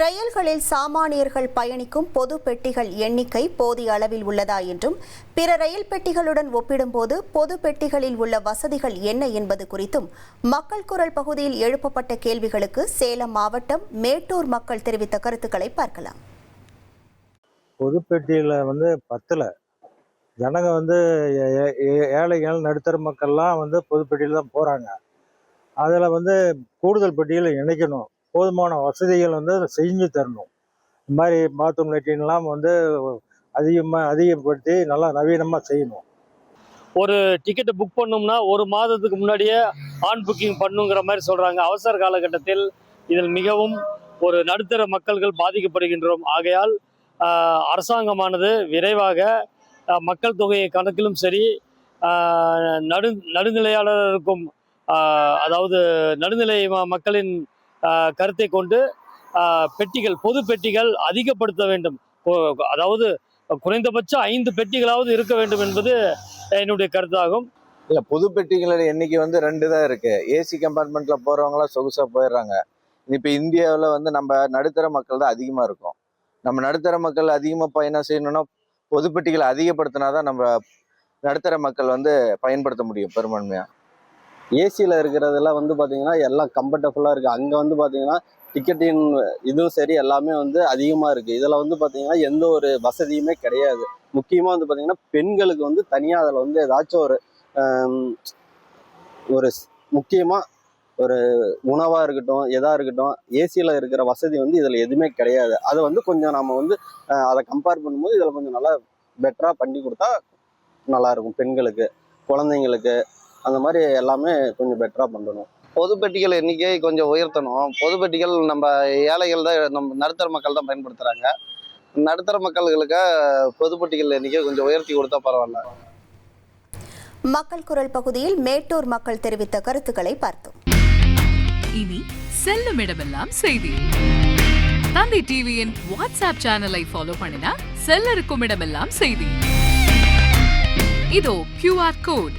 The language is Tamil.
ரயில்களில் சாமானியர்கள் பயணிக்கும் பொது பெட்டிகள் எண்ணிக்கை போதிய அளவில் உள்ளதா என்றும் பிற ரயில் பெட்டிகளுடன் ஒப்பிடும்போது பொது பெட்டிகளில் உள்ள வசதிகள் என்ன என்பது குறித்தும் மக்கள் குரல் பகுதியில் எழுப்பப்பட்ட கேள்விகளுக்கு சேலம் மாவட்டம் மேட்டூர் மக்கள் தெரிவித்த கருத்துக்களை பார்க்கலாம். பொதுப்பெட்டியில் வந்து பத்தில். ஜனங்க வந்து ஏ- ஏ- ஏ- ஏழைகள் நடுத்தர மக்கள்லாம் வந்து பொதுப்பெட்டியில் தான் போகிறாங்க அதில் வந்து கூடுதல் பெட்டியில் இணைக்கணும். போதுமான வசதிகள் வந்து செஞ்சு தரணும். இந்த மாதிரி பாத்ரூம் லெட்டின்லாம் வந்து அதிகமாக அதிகப்படுத்தி நல்லா நவீனமாக செய்யணும். ஒரு டிக்கெட்டை புக் பண்ணோம்னா ஒரு மாதத்துக்கு முன்னாடியே ஆன் புக்கிங் பண்ணுங்கிற மாதிரி சொல்கிறாங்க அவசர காலகட்டத்தில் இதில் மிகவும் ஒரு நடுத்தர மக்கள்கள் பாதிக்கப்படுகின்றோம். ஆகையால் அரசாங்கமானது விரைவாக மக்கள் தொகையை கணக்கிலும் சரி நடு நடுநிலையாளருக்கும் அதாவது நடுநிலை மக்களின் கருத்தை கொண்டு பெட்டிகள் பொது பெட்டிகள் அதிகப்படுத்த வேண்டும். அதாவது குறைந்தபட்சம் ஐந்து பெட்டிகளாவது இருக்க வேண்டும் என்பது என்னுடைய கருத்தாகும். இல்லை பொது பெட்டிகளோட எண்ணிக்கை வந்து ரெண்டு தான் இருக்கு. ஏசி கம்பார்ட்மெண்ட்ல போறவங்களாம் சொகுசா போயிடுறாங்க. இப்போ இந்தியாவில் வந்து நம்ம நடுத்தர மக்கள் தான் அதிகமாக இருக்கும். நம்ம நடுத்தர மக்கள் அதிகமாக பயணம் செய்யணும்னா பொது பெட்டிகளை அதிகப்படுத்தினாதான் நம்ம நடுத்தர மக்கள் வந்து பயன்படுத்த முடியும் பெரும்பான்மையாக ஏசியில் இருக்கிறதெல்லாம் வந்து பார்த்தீங்கன்னா எல்லாம் கம்ஃபர்டபுளாக இருக்குது அங்கே வந்து பார்த்தீங்கன்னா டிக்கெட்டின் இதுவும் சரி எல்லாமே வந்து அதிகமாக இருக்குது இதில் வந்து பார்த்தீங்கன்னா எந்த ஒரு வசதியுமே கிடையாது. முக்கியமாக வந்து பார்த்தீங்கன்னா பெண்களுக்கு வந்து தனியாக அதில் வந்து ஏதாச்சும் ஒரு ஒரு முக்கியமாக ஒரு உணவாக இருக்கட்டும் எதாக இருக்கட்டும் ஏசியில் இருக்கிற வசதி வந்து இதில் எதுவுமே கிடையாது. அதை வந்து கொஞ்சம் நம்ம வந்து அதை கம்பேர் பண்ணும்போது இதில் கொஞ்சம் நல்லா பெட்டராக பண்ணி கொடுத்தா நல்லாயிருக்கும் பெண்களுக்கு குழந்தைங்களுக்கு அந்த மாதிரி எல்லாமே கொஞ்சம் பெட்டராக பண்ணணும். பொது பெட்டிகள் எண்ணிக்கையை கொஞ்சம் உயர்த்தணும். பொது பெட்டிகள் நம்ம ஏழைகள் தான் நம்ம நடுத்தர மக்கள் தான் பயன்படுத்துகிறாங்க நடுத்தர மக்களுக்கு பொது பெட்டிகள் எண்ணிக்கை கொஞ்சம் உயர்த்தி கொடுத்தா பரவாயில்ல. மக்கள் குரல் பகுதியில் மேட்டூர் மக்கள் தெரிவித்த கருத்துக்களை பார்த்தோம். இனி செல்லும் இடமெல்லாம் செய்தி. தந்தை டிவியின் வாட்ஸ்அப் சேனலை ஃபாலோ பண்ணினா செல்ல இருக்கும் இடமெல்லாம் செய்தி. இதோ கியூஆர் கோட்